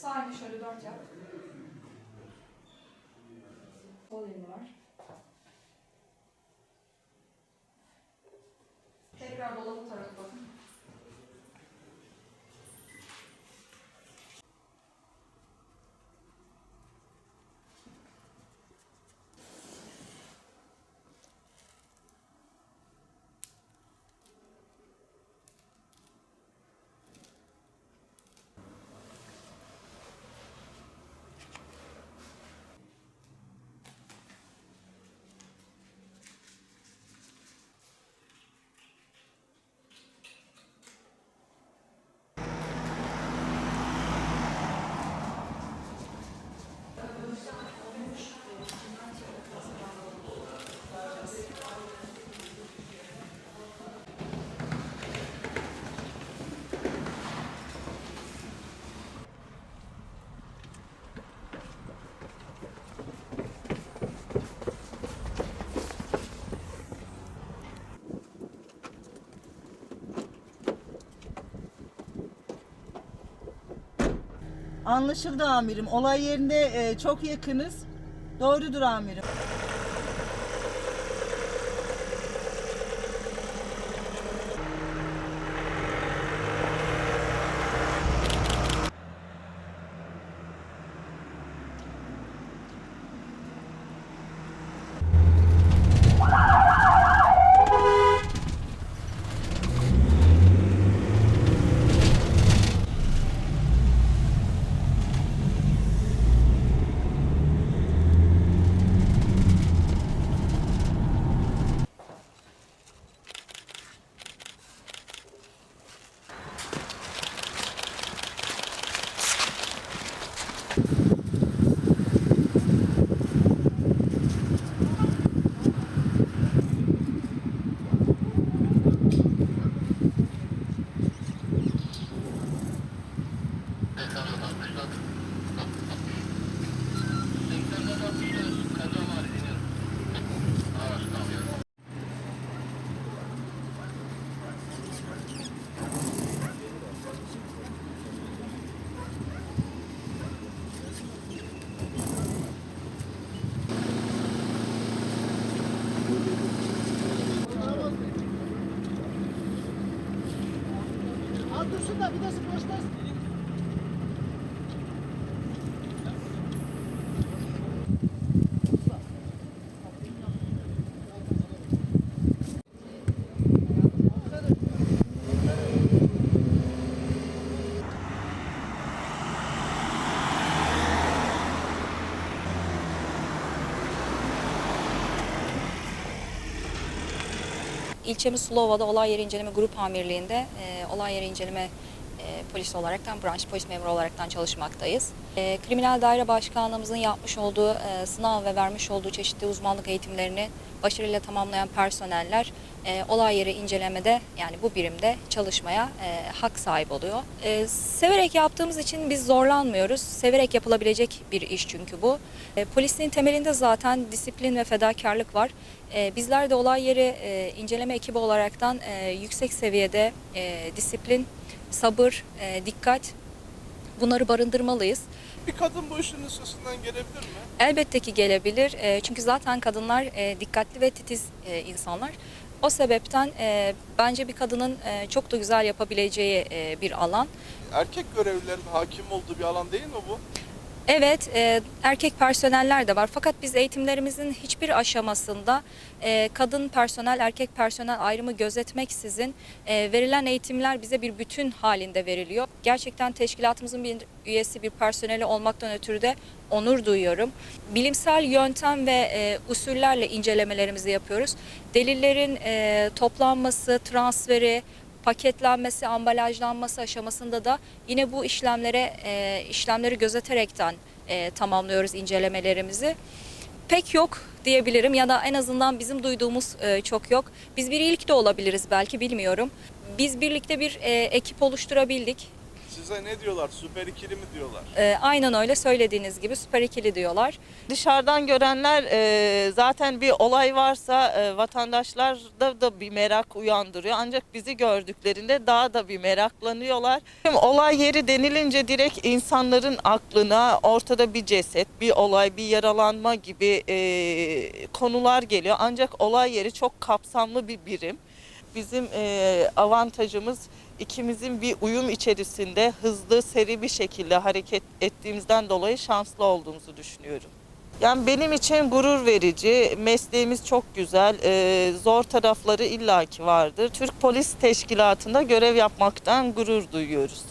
Sağ şöyle dört yap. Sol elini ver. Tekrar dolabı tarafı bakın. Anlaşıldı amirim. Olay yerinde e, çok yakınız. Doğrudur amirim. dursun da vidası boşta İlçemiz Sulova'da olay yeri inceleme grup amirliğinde e, olay yeri inceleme e, polisi olaraktan, branş polis memuru olaraktan çalışmaktayız. E, Kriminal Daire Başkanlığımızın yapmış olduğu e, sınav ve vermiş olduğu çeşitli uzmanlık eğitimlerini başarıyla tamamlayan personeller e, olay yeri incelemede yani bu birimde çalışmaya e, hak sahibi oluyor. E, severek yaptığımız için biz zorlanmıyoruz. Severek yapılabilecek bir iş çünkü bu. E, polisliğin temelinde zaten disiplin ve fedakarlık var. E, bizler de olay yeri e, inceleme ekibi olaraktan e, yüksek seviyede e, disiplin, sabır, e, dikkat bunları barındırmalıyız. Bir kadın bu işin üstesinden gelebilir mi? Elbette ki gelebilir. E, çünkü zaten kadınlar e, dikkatli ve titiz e, insanlar. O sebepten e, bence bir kadının e, çok da güzel yapabileceği e, bir alan. Erkek görevlilerin hakim olduğu bir alan değil mi bu? Evet, e, erkek personeller de var. Fakat biz eğitimlerimizin hiçbir aşamasında e, kadın personel, erkek personel ayrımı gözetmeksizin e, verilen eğitimler bize bir bütün halinde veriliyor. Gerçekten teşkilatımızın bir üyesi, bir personeli olmaktan ötürü de onur duyuyorum. Bilimsel yöntem ve e, usullerle incelemelerimizi yapıyoruz. Delillerin e, toplanması, transferi, paketlenmesi, ambalajlanması aşamasında da yine bu işlemlere e, işlemleri gözeterekten e, tamamlıyoruz incelemelerimizi. Pek yok diyebilirim ya da en azından bizim duyduğumuz e, çok yok. Biz bir ilk de olabiliriz belki bilmiyorum. Biz birlikte bir e, ekip oluşturabildik. Size ne diyorlar? Süper ikili mi diyorlar? E, aynen öyle söylediğiniz gibi süper ikili diyorlar. Dışarıdan görenler e, zaten bir olay varsa e, vatandaşlarda da bir merak uyandırıyor. Ancak bizi gördüklerinde daha da bir meraklanıyorlar. Şimdi olay yeri denilince direkt insanların aklına ortada bir ceset, bir olay, bir yaralanma gibi e, konular geliyor. Ancak olay yeri çok kapsamlı bir birim. Bizim e, avantajımız ikimizin bir uyum içerisinde hızlı, seri bir şekilde hareket ettiğimizden dolayı şanslı olduğumuzu düşünüyorum. Yani benim için gurur verici, mesleğimiz çok güzel, e, zor tarafları illaki vardır. Türk Polis Teşkilatı'nda görev yapmaktan gurur duyuyoruz.